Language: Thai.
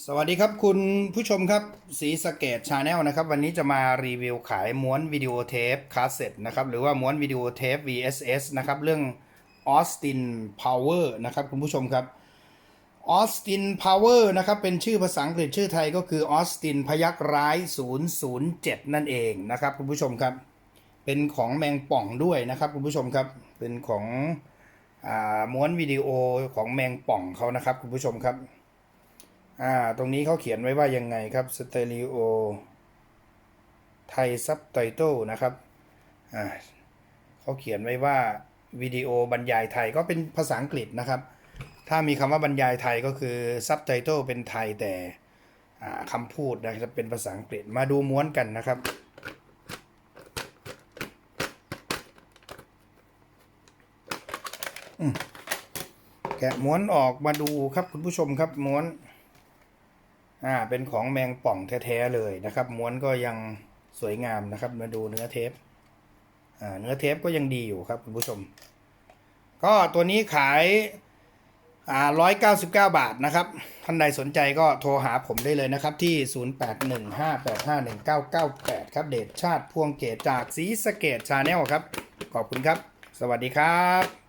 สวัสดีครับคุณผู้ชมครับสีสเกตชาแนลนะครับ วันนี้จะมารีวิวขายม้วนวิดีโอเทปคาสเซ็ตนะครับ หรือว่าม้วนวิดีโอเทป VSS นะครับ เรื่อง Austin Power นะครับ คุณผู้ชมครับ Austin Power นะครับ เป็นชื่อภาษาอังกฤษชื่อไทยก็คือ Austin พยักร้าย 007 นั่นเองนะครับ คุณผู้ชมครับ เป็นของแมงป่องด้วยนะครับ คุณผู้ชมครับเป็นของอม้วนวิดีโอของแมงป่องเขานะครับ คุณผู้ชมครับ อ่า ตรงนี้เขาเขียนไว้ว่ายังไงครับสเต r ร o โอไทยซับไตเติลนะครับ อ่าเขาเขียนไว้ว่าวิดีโอบรรยายไทยก็เป็นภาษาอังกฤษนะครับ ถ้ามีคำว่าบรรยายไทยก็คือซับไตเติลเป็นไทยแต่คำพูดนะครับเป็นภาษาอังกฤษมาดูม้วนกันนะครับ แกะม้วนออกมาดูครับคุณผู้ชมครับม้วน อ่าเป็นของแมงป่องแท้ๆเลยนะครับ ม้วนก็ยังสวยงามนะครับ มาดูเนื้อเทปอ่าเนื้อเทปก็ยังดีอยู่ครับคุณผู้ชม ก็ตัวนี้ขายอ่าร้อยเก้าสิบเก้าบาทนะครับ ท่านใดสนใจก็โทรหาผมได้เลยนะครับที่0815851998ครับ เดชชาติพวงเกตจากสีสเกตชาแนลครับ ขอบคุณครับ สวัสดีครับ